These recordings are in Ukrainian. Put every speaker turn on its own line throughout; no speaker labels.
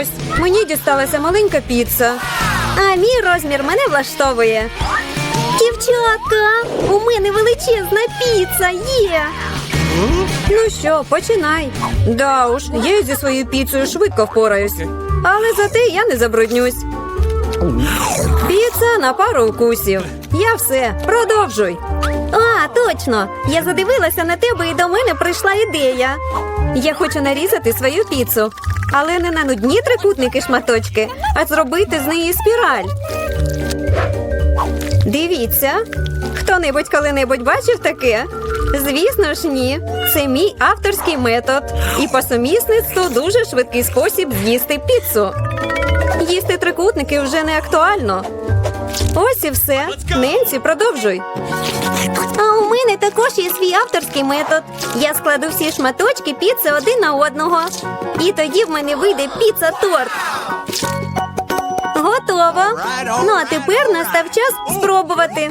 Ось, мені дісталася маленька піца. А мій розмір мене влаштовує. Дівчатка, у мене величезна піца є. Ну що, починай. Да уж, я зі своєю піцею швидко впораюсь. Але зате я не забруднюсь. Піца на пару укусів. Я все, продовжуй. А, точно. Я задивилася на тебе і до мене прийшла ідея. Я хочу нарізати свою піцу, але не на нудні трикутники шматочки, а зробити з неї спіраль. Дивіться, хто-небудь коли-небудь бачив таке? Звісно ж, ні. Це мій авторський метод. І по сумісництву дуже швидкий спосіб з'їсти піцу. Їсти трикутники вже не актуально. Ось і все. Ненці, продовжуй. А у мене також є свій авторський метод. Я складу всі шматочки піци один на одного. І тоді в мене вийде піца-торт. Готово. Ну а тепер настав час спробувати.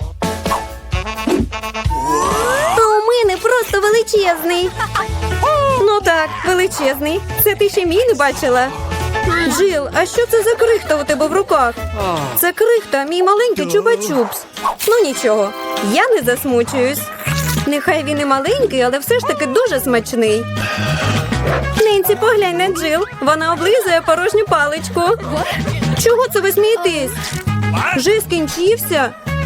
А у мене просто величезний. Ну так, величезний. Це ти ще мій не бачила. Джил, а що це за крихта у тебе в руках? Це крихта, мій маленький чупа-чупс. Ну нічого, я не засмучуюсь. Нехай він і маленький, але все ж таки дуже смачний. Ненці, поглянь на Джил. Вона облизує порожню паличку. Чого це ви смієтесь? Вже скінчився?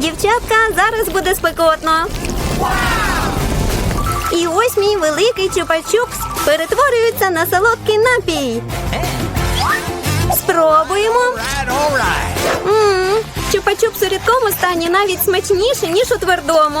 Дівчатка, зараз буде спекотно. І ось мій великий чупа-чупс перетворюється на солодкий напій. Спробуємо. Чупа-чупс у рідкому стані навіть смачніше, ніж у твердому.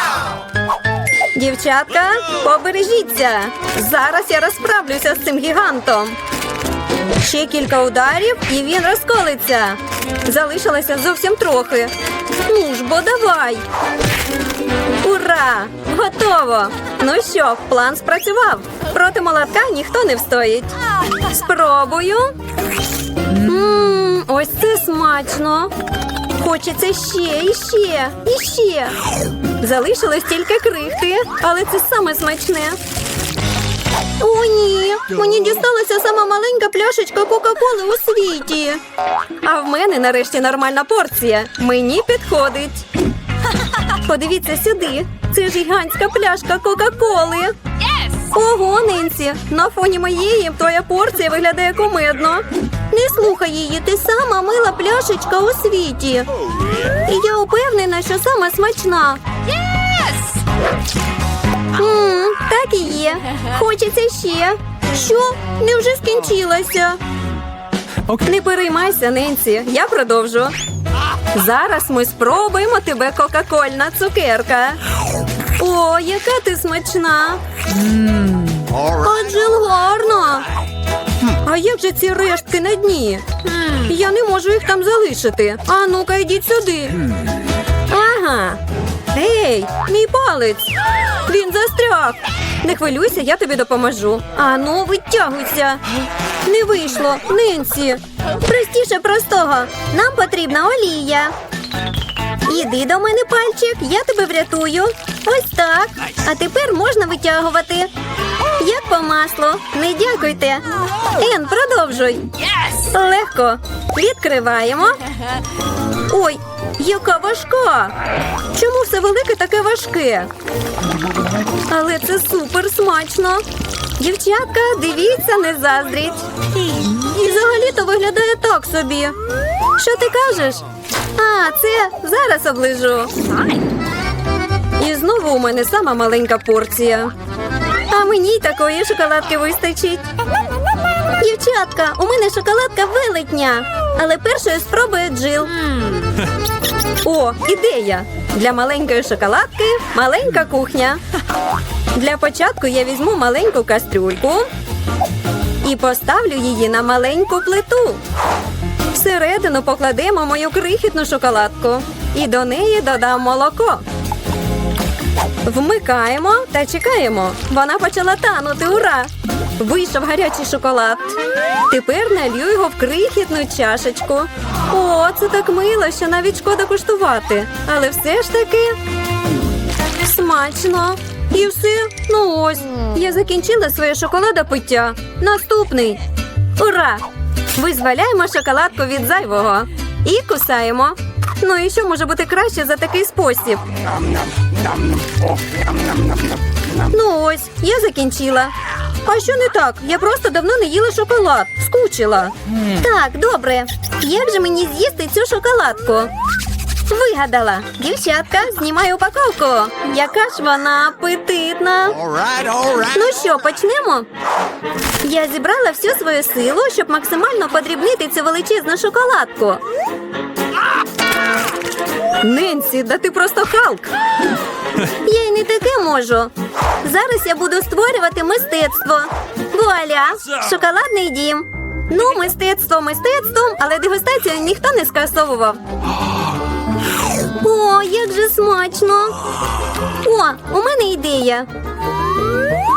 Дівчатка, побережіться. Зараз я розправлюся з цим гігантом. Ще кілька ударів, і він розколиться. Залишилося зовсім трохи. Ну ж бо давай. Ура! Готово! Ну що, план спрацював. Проти молотка ніхто не встоїть. Спробую. Ммм, ось це смачно. Хочеться ще, і ще, і ще. Залишилось тільки крихти, але це саме смачне. О, ні, мені дісталася сама маленька пляшечка Кока-Коли у світі. А в мене нарешті нормальна порція. Мені підходить. Подивіться сюди. Це гігантська пляшка Кока-Коли. Ого, Ненсі, на фоні моєї твоя порція виглядає кумедно. Не слухай її, ти сама мила пляшечка у світі. І я упевнена, що сама смачна. Мм, так і є. Хочеться ще. Що? Невже скінчилося? Не переймайся, Ненсі, я продовжу. Зараз ми спробуємо тебе кока-кольна цукерка. О, яка ти смачна! Адже гарно. А як же ці рештки на дні? Я не можу їх там залишити. А ну-ка, йдіть сюди. Ага. Ей, мій палець. Він застряг. Не хвилюйся, я тобі допоможу. А ну, витягуйся. Не вийшло, Ненсі. Простіше простого. Нам потрібна олія. Іди до мене, пальчик, я тебе врятую. Ось так. А тепер можна витягувати. Як по маслу. Не дякуйте. Ен, продовжуй. Легко. Відкриваємо. Ой, яка важка. Чому все велике таке важке? Але це супер смачно. Дівчатка, дивіться, не заздріть. І взагалі-то виглядає так собі. Що ти кажеш? А, це зараз оближу. І знову у мене сама маленька порція. А мені такої шоколадки вистачить. Дівчатка, у мене шоколадка велетня. Але першою спробує Джил. О, ідея! Для маленької шоколадки маленька кухня. Для початку я візьму маленьку кастрюльку і поставлю її на маленьку плиту. Всередину покладемо мою крихітну шоколадку і до неї додам молоко. Вмикаємо та чекаємо. Вона почала танути. Ура! Вийшов гарячий шоколад. Тепер налью його в крихітну чашечку. О, це так мило, що навіть шкода куштувати. Але все ж таки смачно. І все. Ну ось. Я закінчила своє шоколадопиття. Наступний. Ура! Визволяємо шоколадку від зайвого. І кусаємо. Ну і що може бути краще за такий спосіб? Ну ось, я закінчила. А що не так? Я просто давно не їла шоколад. Скучила. Так, добре. Як же мені з'їсти цю шоколадку? Вигадала. Дівчатка, знімаю упаковку. Яка ж вона апетитна.
All right, all right.
Ну що, почнемо? Я зібрала всю свою силу, щоб максимально подрібнити цю величезну шоколадку. Ненсі, да ти просто Халк. Я й не таке можу. Зараз я буду створювати мистецтво. Вуаля! Шоколадний дім. Ну, мистецтво мистецтвом, але дегустацію ніхто не скасовував. О, як же смачно! О, у мене ідея.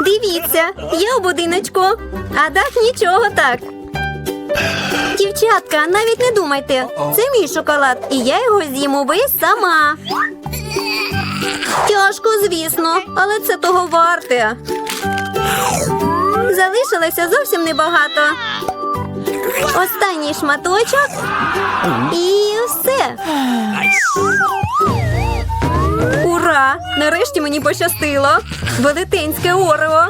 Дивіться, я у будиночку, а дах нічого так. Дівчатка, навіть не думайте. Це мій шоколад, і я його з'їм увесь сама. Тяжко, звісно, але це того варте. Залишилося зовсім небагато. Останній шматочок і все. Ура! Нарешті мені пощастило. Велетенське орео.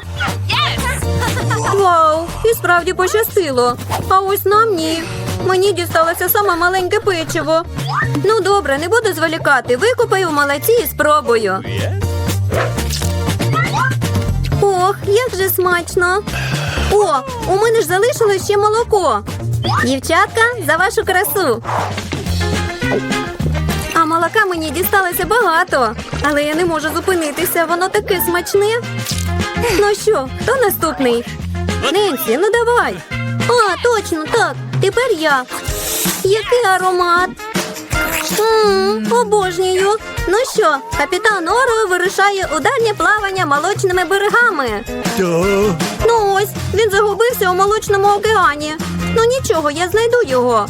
Вау! І справді пощастило. А ось нам ні. Мені дісталося саме маленьке печиво. Ну добре, не буду зволікати. Викупаю в і спробую. Ох, як же смачно. О, у мене ж залишилось ще молоко. Дівчатка, за вашу красу. А молока мені дісталося багато, але я не можу зупинитися, воно таке смачне. Ну що, хто наступний? Ненсі, ну давай. А, точно, так. Тепер я. Який аромат? Обожнюю. Ну що, капітан Оро вирушає у дальнє плавання молочними берегами.
Duh.
Ну ось, він загубився у молочному океані. Ну нічого, я знайду його.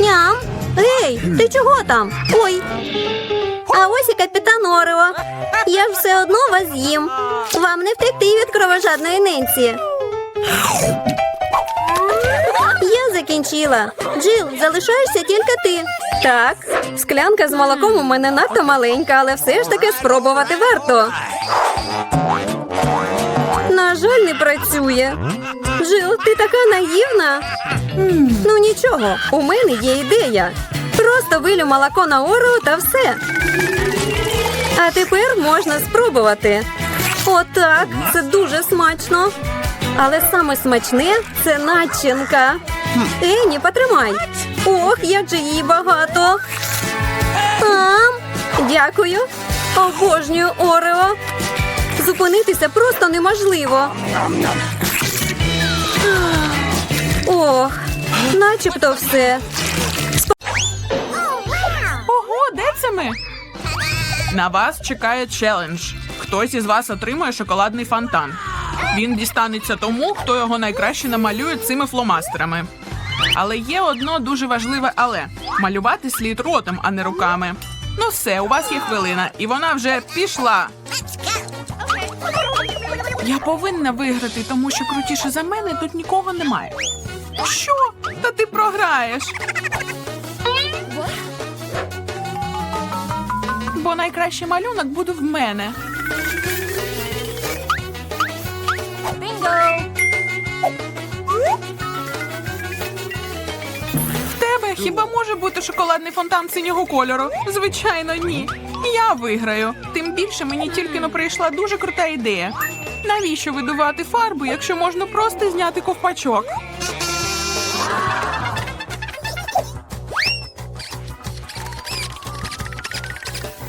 Ням. Гей, ти чого там? Ой. А ось і капітан Орео. Я ж все одно вас з'їм. Вам не втекти від кровожадної ненці. Я закінчила. Джил, залишаєшся тільки ти. Так, склянка з молоком у мене надто маленька, але все ж таки спробувати варто. На жаль, не працює. Жил, ти така наївна. Ну нічого, у мене є ідея. Просто вилю молоко на ору та все. А тепер можна спробувати. Отак, це дуже смачно. Але саме смачне це начинка. Ені, потримай. Ох, як же її багато. Ам, дякую. Обожнюю Орео. Зупинитися просто неможливо. Ох, начебто все.
Ого, де це ми? На вас чекає челендж. Хтось із вас отримує шоколадний фонтан. Він дістанеться тому, хто його найкраще намалює цими фломастерами. Але є одно дуже важливе але малювати слід ротом, а не руками. Ну все, у вас є хвилина, і вона вже пішла. Я повинна виграти, тому що крутіше за мене тут нікого немає. Що? Та ти програєш. Бо найкращий малюнок буде в мене. В тебе хіба може бути шоколадний фонтан синього кольору? Звичайно, ні. Я виграю. Тим більше мені тільки но прийшла дуже крута ідея. Навіщо видувати фарбу, якщо можна просто зняти ковпачок?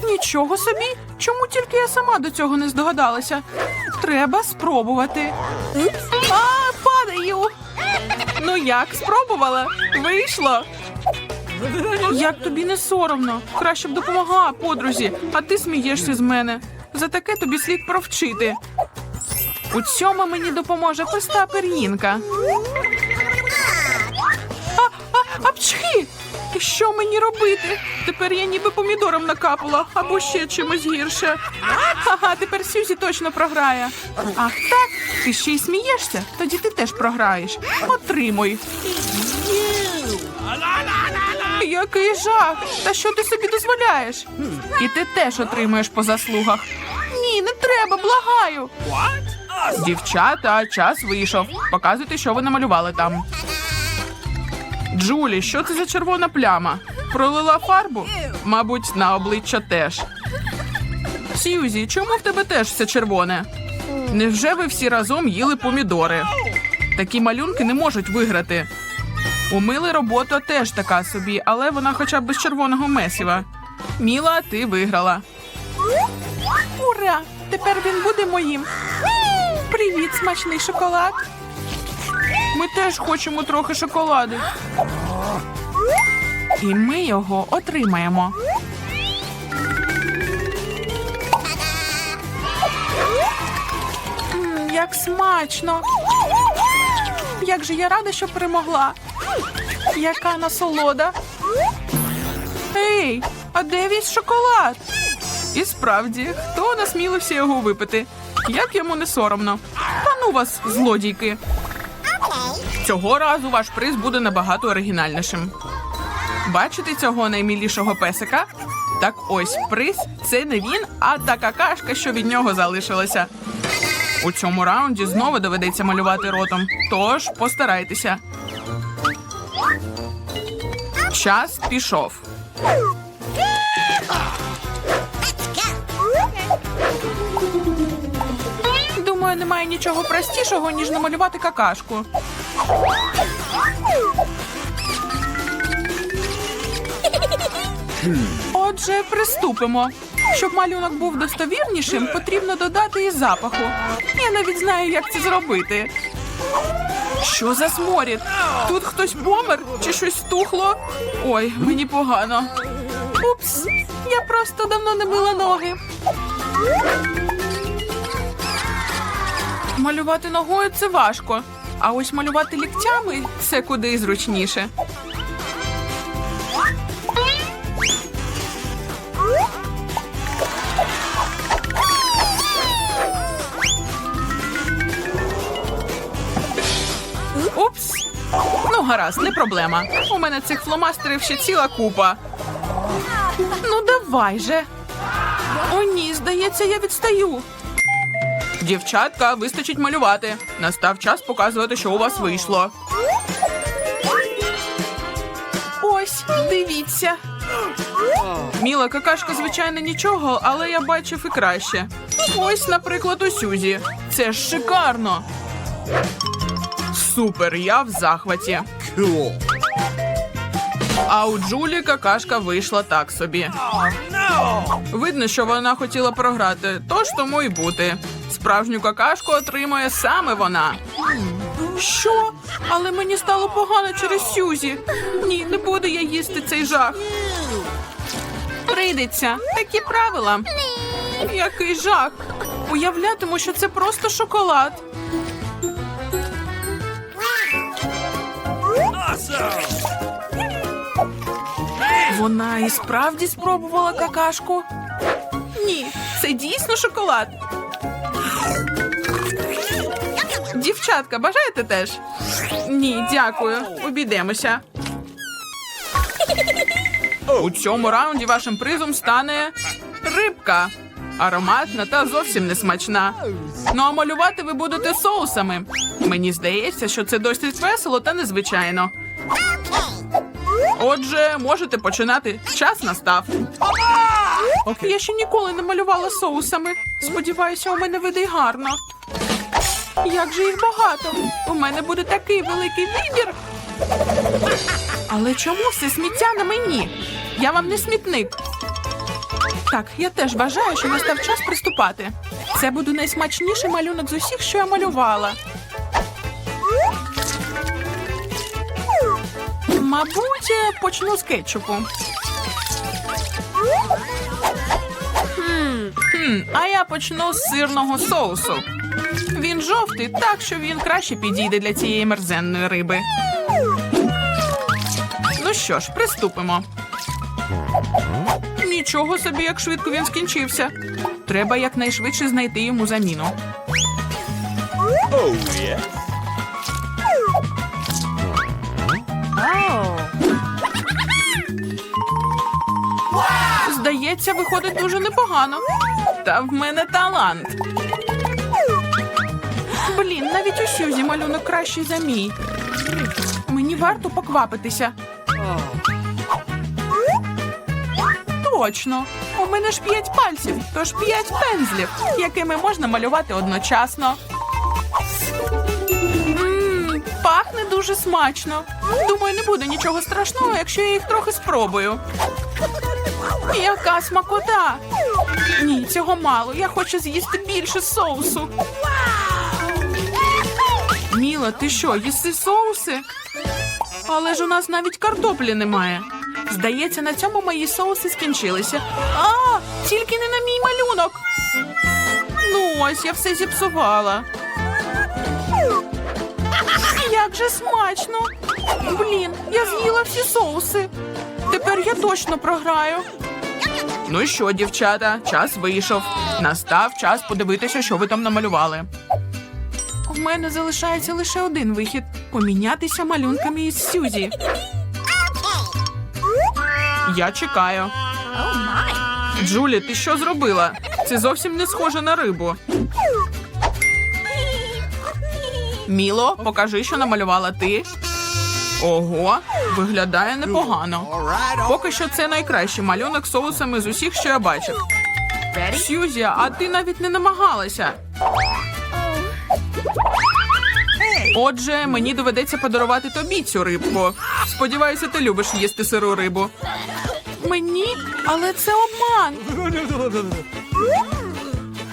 Нічого собі. Чому тільки я сама до цього не здогадалася? Треба спробувати. А, падаю. Ну як, спробувала? Вийшло. Як тобі не соромно? Краще б допомогла подрузі, а ти смієшся з мене. За таке тобі слід провчити. У цьому мені допоможе проста пер'їнка. А, а, апчхи! Що мені робити? Тепер я ніби помідором накапала або ще чимось гірше. Ага, тепер Сюзі точно програє. Ах, так? Ти ще й смієшся? Тоді ти теж програєш. Отримуй. Який жах! Та що ти собі дозволяєш? І ти теж отримуєш по заслугах. Ні, не треба, благаю. Дівчата, час вийшов. Показуйте, що ви намалювали там. Джулі, що це за червона пляма? Пролила фарбу? Мабуть, на обличчя теж. Сьюзі, чому в тебе теж все червоне? Невже ви всі разом їли помідори? Такі малюнки не можуть виграти. У Мили робота теж така собі, але вона хоча б без червоного месіва. Міла, ти виграла. Ура! Тепер він буде моїм. Привіт, смачний шоколад. Ми теж хочемо трохи шоколаду. І ми його отримаємо. Як смачно! Як же я рада, що перемогла. Яка насолода. Ей, а де весь шоколад? І справді, хто насмілився його випити? Як йому не соромно? Та ну вас, злодійки. Цього разу ваш приз буде набагато оригінальнішим. Бачите цього наймілішого песика? Так ось приз це не він, а та какашка, що від нього залишилася. У цьому раунді знову доведеться малювати ротом. Тож постарайтеся. Час пішов. Немає нічого простішого, ніж намалювати какашку. Отже, приступимо. Щоб малюнок був достовірнішим, потрібно додати і запаху. Я навіть знаю, як це зробити. Що за сморід? Тут хтось помер чи щось тухло? Ой, мені погано. Упс, я просто давно не мила ноги. Малювати ногою це важко, а ось малювати ліктями це куди зручніше. Упс. Ну, гаразд, не проблема. У мене цих фломастерів ще ціла купа. Ну, давай же. О, ні, здається, я відстаю. Дівчатка, вистачить малювати. Настав час показувати, що у вас вийшло. Ось, дивіться. Міла какашка, звичайно, нічого, але я бачив і краще. Ось, наприклад, у Сюзі. Це ж шикарно. Супер, я в захваті. А у Джулі какашка вийшла так собі. Видно, що вона хотіла програти, тож тому й бути. Справжню какашку отримує саме вона. Що? Але мені стало погано через Сюзі. Ні, не буду я їсти цей жах. Прийдеться. Такі правила. Який жах. Уявлятиму, що це просто шоколад. Вона і справді спробувала какашку? Ні, це дійсно шоколад. Дівчатка, бажаєте теж? Ні, дякую. Обійдемося. У цьому раунді вашим призом стане рибка. Ароматна та зовсім не смачна. Ну а малювати ви будете соусами. Мені здається, що це досить весело та незвичайно. Отже, можете починати. Час настав. Я ще ніколи не малювала соусами. Сподіваюся, у мене вийде гарно. Як же їх багато? У мене буде такий великий вибір. Але чому все сміття на мені? Я вам не смітник. Так, я теж вважаю, що настав час приступати. Це буде найсмачніший малюнок з усіх, що я малювала. Мабуть, е, почну з кетчупу. Хм, а я почну з сирного соусу. Він жовтий, так що він краще підійде для цієї мерзенної риби. Ну що ж, приступимо. Нічого собі, як швидко він скінчився. Треба якнайшвидше знайти йому заміну.
Oh, yeah.
Здається, виходить дуже непогано. Та в мене талант. Блін, навіть у Сюзі малюнок кращий за мій. Мені варто поквапитися. Точно. У мене ж п'ять пальців, тож п'ять пензлів, якими можна малювати одночасно. Пахне дуже смачно. Думаю, не буде нічого страшного, якщо я їх трохи спробую. Яка смакота! Ні, цього мало. Я хочу з'їсти більше соусу. Міла, ти що, їси соуси? Але ж у нас навіть картоплі немає. Здається, на цьому мої соуси скінчилися. А, тільки не на мій малюнок. Ну ось, я все зіпсувала. Як же смачно! Блін, я з'їла всі соуси. Тепер я точно програю. Ну що, дівчата, час вийшов. Настав час подивитися, що ви там намалювали. У мене залишається лише один вихід помінятися малюнками із Сюзі. Я чекаю. Джулі, ти що зробила? Це зовсім не схоже на рибу. Міло, покажи, що намалювала ти. Ого, виглядає непогано. Поки що це найкращий малюнок соусами з усіх, що я бачив. Сьюзі, а ти навіть не намагалася. Отже, мені доведеться подарувати тобі цю рибку. Сподіваюся, ти любиш їсти сиру рибу. Мені? Але це обман.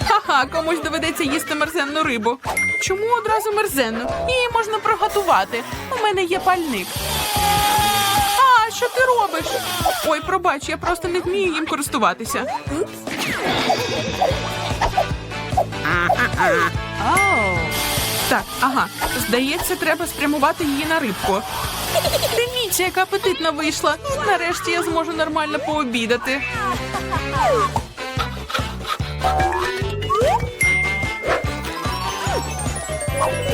Ха-ха, комусь доведеться їсти мерзенну рибу. Чому одразу мерзенну? Її можна приготувати. У мене є пальник. А, що ти робиш? Ой, пробач, я просто не вмію їм користуватися. Так, ага. Здається, треба спрямувати її на рибку. Дивіться, яка апетитна вийшла. Нарешті я зможу нормально пообідати.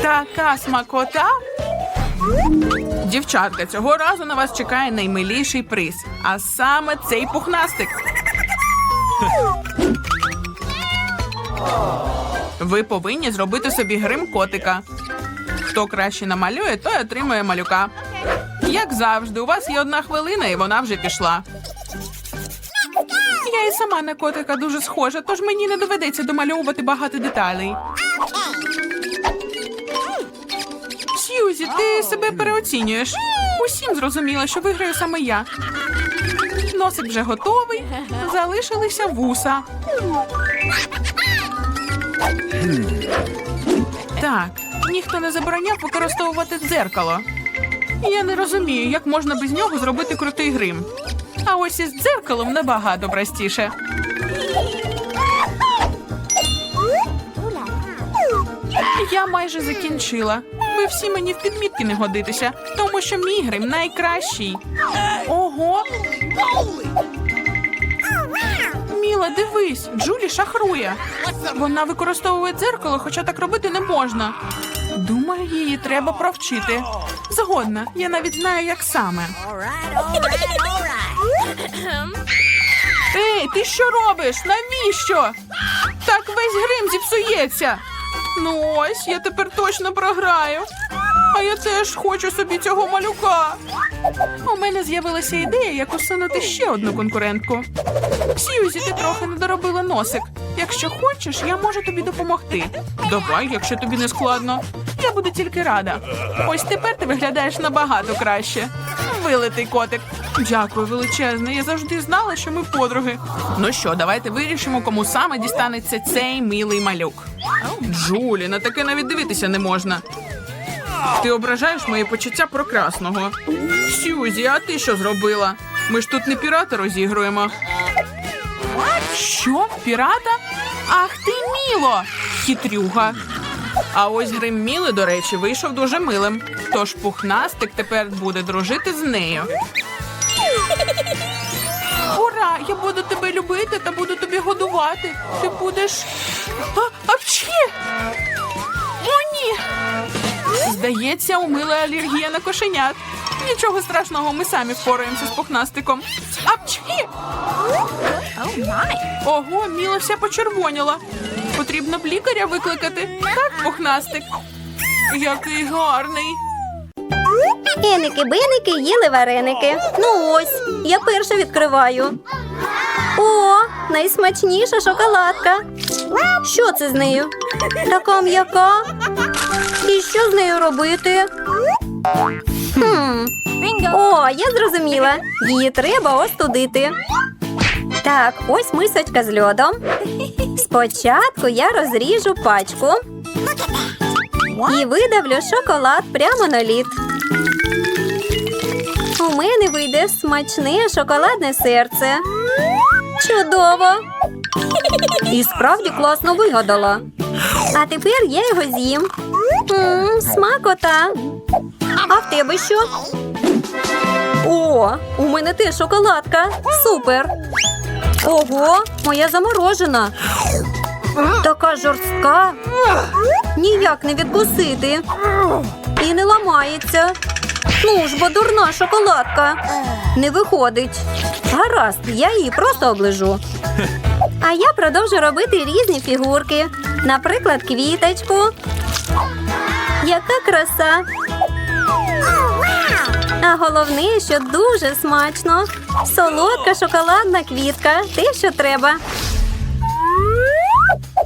Така смакота. Дівчатка, цього разу на вас чекає наймиліший приз, а саме цей пухнастик. Ви повинні зробити собі грим котика. Хто краще намалює, той отримує малюка. Як завжди, у вас є одна хвилина, і вона вже пішла. Я і сама на котика дуже схожа, тож мені не доведеться домальовувати багато деталей. Сьюзі, ти себе переоцінюєш. Усім зрозуміло, що виграю саме я. Носик вже готовий. Залишилися вуса. Так, ніхто не забороняв використовувати дзеркало. Я не розумію, як можна без нього зробити крутий грим. А ось із дзеркалом набагато простіше. Я майже закінчила. Ви всі мені в підмітки не годитеся, тому що мій грим найкращий. Ого! Міла, дивись, Джулі шахрує. Вона використовує дзеркало, хоча так робити не можна. Думаю, її треба провчити. Згодна, я навіть знаю, як саме. Ей, ти що робиш? Навіщо? Так весь грим зіпсується. Ну ось, я тепер точно програю. А я теж хочу собі цього малюка. У мене з'явилася ідея, як усунути ще одну конкурентку. Сьюзі, ти трохи не доробила носик. Якщо хочеш, я можу тобі допомогти. Давай, якщо тобі не складно. Я буду тільки рада. Ось тепер ти виглядаєш набагато краще. Вилитий котик. Дякую, величезне. Я завжди знала, що ми подруги. Ну що, давайте вирішимо, кому саме дістанеться цей милий малюк. Джулі, на таке навіть дивитися не можна. Ти ображаєш мої почуття прекрасного. Сюзі, а ти що зробила? Ми ж тут не пірата розігруємо. Що? Пірата? Ах ти міло! Хитрюга. А ось грим Міли, до речі, вийшов дуже милим. Тож пухнастик тепер буде дружити з нею. Ура! Я буду тебе любити та буду тобі годувати. Ти будеш. А, апчхі! О, ні! Здається, у Мили алергія на кошенят. Нічого страшного, ми самі впораємося з пухнастиком. Апчхі! Ого, Міла вся почервоніла. Потрібно б лікаря викликати. Так, пухнастик. Який гарний.
Еники-беники їли вареники. Ну ось, я перша відкриваю. О, найсмачніша шоколадка. Що це з нею? Така м'яка. Що з нею робити? Хм. О, я зрозуміла. Її треба остудити. Так, ось мисочка з льодом. Спочатку я розріжу пачку і видавлю шоколад прямо на лід. У мене вийде смачне шоколадне серце. Чудово! І справді класно вигадала. А тепер я його з'їм. М, Смакота. А в тебе що? О, у мене теж шоколадка. Супер. Ого, моя заморожена. Така жорстка. Ніяк не відкусити. І не ламається. Ну ж, бо дурна шоколадка. Не виходить. Гаразд, я її просто оближу. А я продовжу робити різні фігурки. Наприклад, квіточку. Яка краса. А головне, що дуже смачно. Солодка шоколадна квітка. Те, що треба.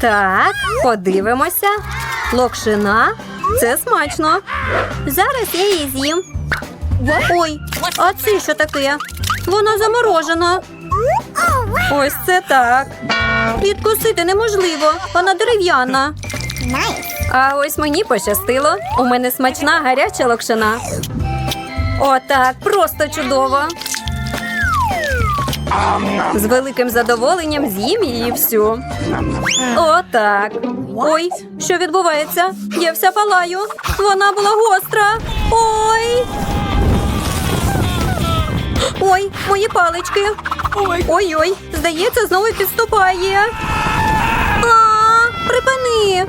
Так, подивимося. Локшина. Це смачно. Зараз я її з'їм. Ой, а це що таке? Вона заморожена. Ось це так. Відкусити неможливо, вона дерев'яна. А ось мені пощастило. У мене смачна гаряча локшина. Отак, просто чудово. З великим задоволенням з'їм її всю. Отак. Ой, що відбувається? Я вся палаю. Вона була гостра. Ой. Ой, мої палички. Ой-ой, здається, знову підступає. А, припини.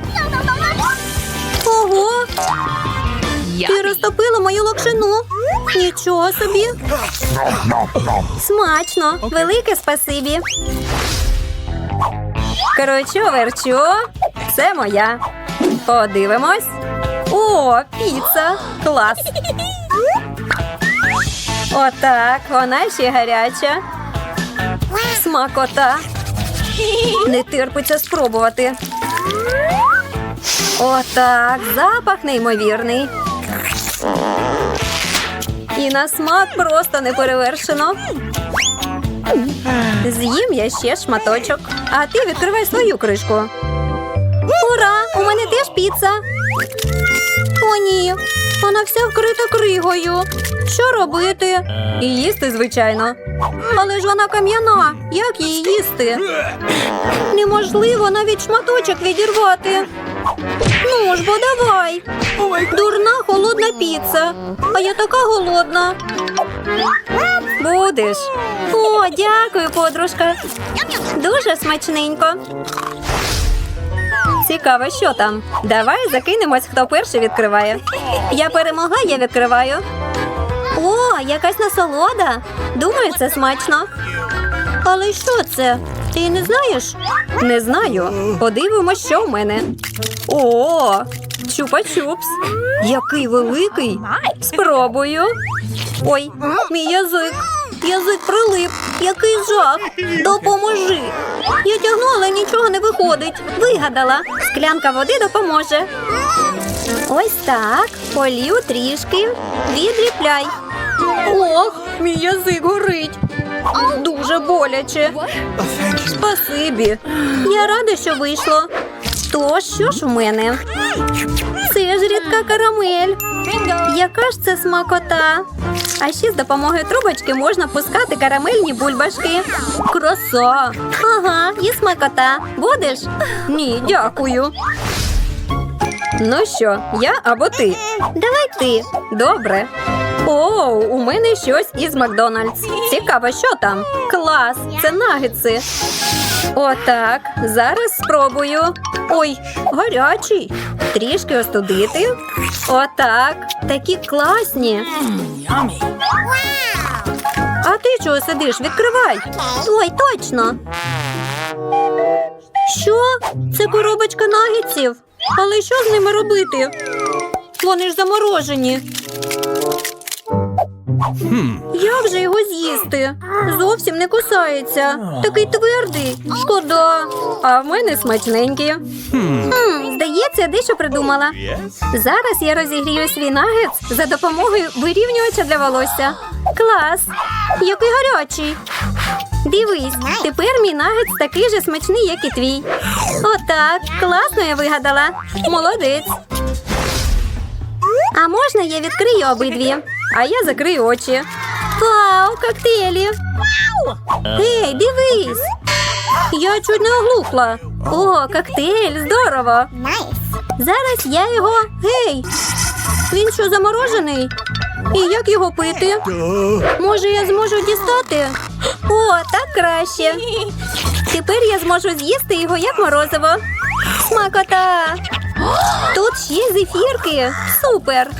Ти розтопила мою локшину. Нічого собі. Смачно. Велике спасибі. Кручу, верчу. Це моя. Подивимось. О, піца. Клас. Отак, вона ще гаряча. Смакота. Не терпиться спробувати. Отак, запах неймовірний. І на смак просто не перевершено. З'їм я ще шматочок, а ти відкривай свою кришку. Ура! У мене теж піца. О, ні, вона вся вкрита кригою. Що робити? І їсти, звичайно. Але ж вона кам'яна. Як її їсти? Неможливо навіть шматочок відірвати. Ну ж бо давай. Дурна холодна піца. А я така голодна. Будеш. О, дякую, подружка. Дуже смачненько. Цікаво, що там. Давай закинемось, хто перший відкриває. Я перемогла, я відкриваю. О, якась насолода. Думаю, це смачно. Але що це? Ти не знаєш? Не знаю. Подивимось, що в мене. О, чупа-чупс. Який великий. Спробую. Ой, мій язик. Язик прилип. Який жах. Допоможи. Я тягну, але нічого не виходить. Вигадала. Склянка води допоможе. Ось так. Полів трішки. Відліпляй. Ох, мій язик горить. Дуже боляче. Спасибі. Я рада, що вийшло. То що ж у мене? Це ж рідка карамель. Яка ж це смакота? А ще з допомогою трубочки можна пускати карамельні бульбашки. Краса! Ага, і смакота. Будеш? Ні, дякую. Ну що, я або ти? Давай ти. Добре. О, у мене щось із Макдональдс. Цікаво, що там? Клас, це нагетси. Отак. Зараз спробую. Ой, гарячий. Трішки остудити. Отак. Такі класні. А ти чого сидиш? Відкривай. Ой, точно. Що? Це коробочка нагетсів. Але що з ними робити? Вони ж заморожені. Я вже його з'їсти. Зовсім не кусається. Такий твердий. Шкода. А в мене смачненький. Хм, здається, я дещо придумала. Зараз я розігрію свій нагетс за допомогою вирівнювача для волосся. Клас! Який гарячий. Дивись, тепер мій нагетс такий же смачний, як і твій. Отак, класно я вигадала. Молодець. А можна я відкрию обидві? А я закрию очі. Вау, коктейлі! Гей, дивись! Я чуть не оглухла. О, коктейль, здорово! Зараз я його. Гей! Він що заморожений? І як його пити? Може, я зможу дістати? О, так краще. Тепер я зможу з'їсти його як морозиво. Смакота! Тут ще зефірки. Супер!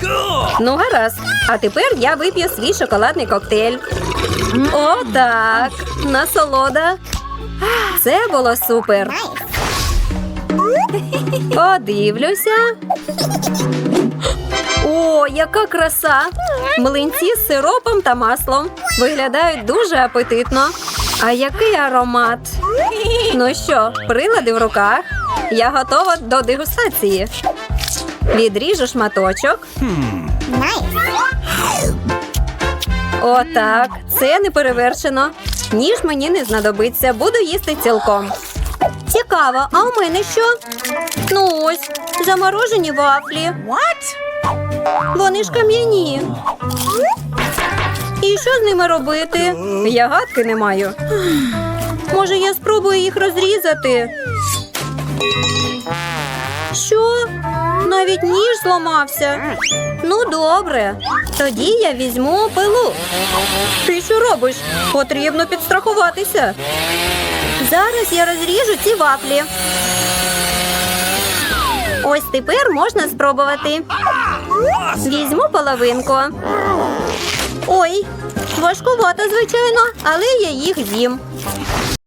Ну, гаразд. А тепер я вип'ю свій шоколадний коктейль. О, так. Насолода. Це було супер. Подивлюся. О, яка краса! Млинці з сиропом та маслом виглядають дуже апетитно. А який аромат? Ну що, прилади в руках? Я готова до дегустації. Відріжу шматочок. Отак, це не перевершено. Ніж мені не знадобиться, буду їсти цілком. Цікаво, а у мене що? Ну ось, заморожені вафлі. Вони ж кам'яні. І що з ними робити? Я гадки не маю. Може, я спробую їх розрізати? Що? Навіть ніж зламався. Ну, добре. Тоді я візьму пилу. Ти що робиш? Потрібно підстрахуватися. Зараз я розріжу ці вафлі. Ось тепер можна спробувати. Візьму половинку. Ой, важкувато, звичайно, але я їх з'їм.